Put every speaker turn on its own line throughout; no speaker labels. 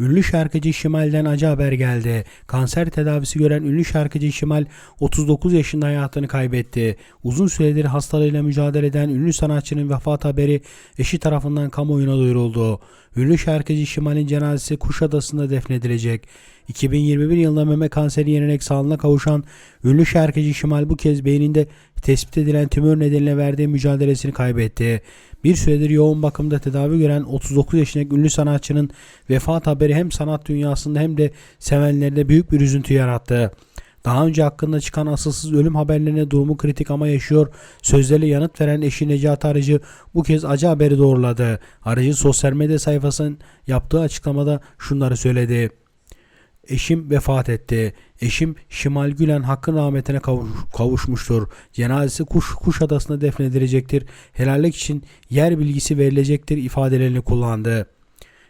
Ünlü şarkıcı Şimal'den acı haber geldi. Kanser tedavisi gören ünlü şarkıcı Şimal 39 yaşında hayatını kaybetti. Uzun süredir hastalığıyla mücadele eden ünlü sanatçının vefat haberi eşi tarafından kamuoyuna duyuruldu. Ünlü şarkıcı Şimal'in cenazesi Kuşadası'nda defnedilecek. 2021 yılında meme kanseri yenerek sağlığına kavuşan ünlü şarkıcı Şimal bu kez beyninde tespit edilen tümör nedeniyle verdiği mücadelesini kaybetti. Bir süredir yoğun bakımda tedavi gören 39 yaşındaki ünlü sanatçının vefat haberi hem sanat dünyasında hem de sevenlerinde büyük bir üzüntü yarattı. Daha önce hakkında çıkan asılsız ölüm haberlerine durumu kritik ama yaşıyor sözlerle yanıt veren eşi Necati Arıcı bu kez acı haberi doğruladı. Arıcı sosyal medya sayfasının yaptığı açıklamada şunları söyledi. Eşim vefat etti. Eşim Şimal Gülen hakkın rahmetine kavuş- kavuşmuştur. Cenazesi Kuş Kuşadası'nda defnedilecektir. Helallik için yer bilgisi verilecektir ifadelerini kullandı.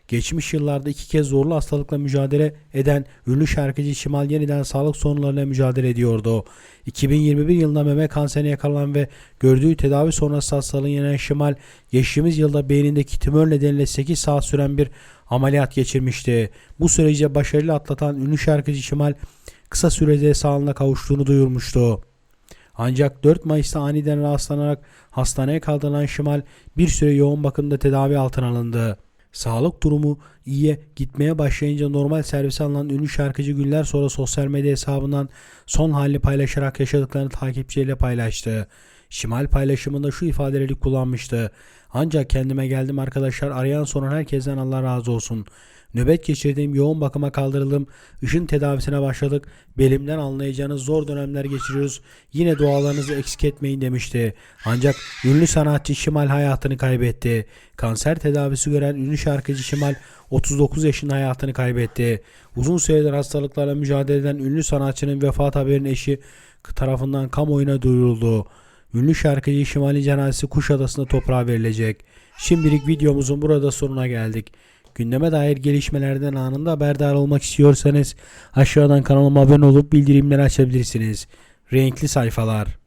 Geçmiş yıllarda iki kez zorlu hastalıkla mücadele eden ünlü şarkıcı Şimal yeniden sağlık sorunlarıyla mücadele ediyordu. 2021 yılında meme kanserine yakalanan ve gördüğü tedavi sonrası hastalığın yenen Şimal geçtiğimiz yılda beynindeki tümör nedeniyle 8 saat süren bir ameliyat geçirmişti. Bu süreci başarıyla atlatan ünlü şarkıcı Şimal kısa sürede sağlığına kavuştuğunu duyurmuştu. Ancak 4 Mayıs'ta aniden rahatlanarak hastaneye kaldırılan Şimal bir süre yoğun bakımda tedavi altına alındı. Sağlık durumu iyiye gitmeye başlayınca normal servise alınan ünlü şarkıcı günler sonra sosyal medya hesabından son halini paylaşarak yaşadıklarını takipçileriyle paylaştı. Şimal paylaşımında şu ifadeleri kullanmıştı. Ancak kendime geldim arkadaşlar arayan soran herkesten Allah razı olsun. Nöbet geçirdiğim yoğun bakıma kaldırıldım. Işın tedavisine başladık. Belimden anlayacağınız zor dönemler geçiriyoruz. Yine dualarınızı eksik etmeyin demişti. Ancak ünlü sanatçı Şimal hayatını kaybetti. Kanser tedavisi gören ünlü şarkıcı Şimal 39 yaşında hayatını kaybetti. Uzun süredir hastalıklarla mücadele eden ünlü sanatçının vefat haberinin eşi tarafından kamuoyuna duyuruldu. Ünlü şarkıcı Şimali cenazesi Kuşadası'nda toprağa verilecek. Şimdilik videomuzun burada sonuna geldik. Gündeme dair gelişmelerden anında haberdar olmak istiyorsanız aşağıdan kanalıma abone olup bildirimleri açabilirsiniz. Renkli sayfalar.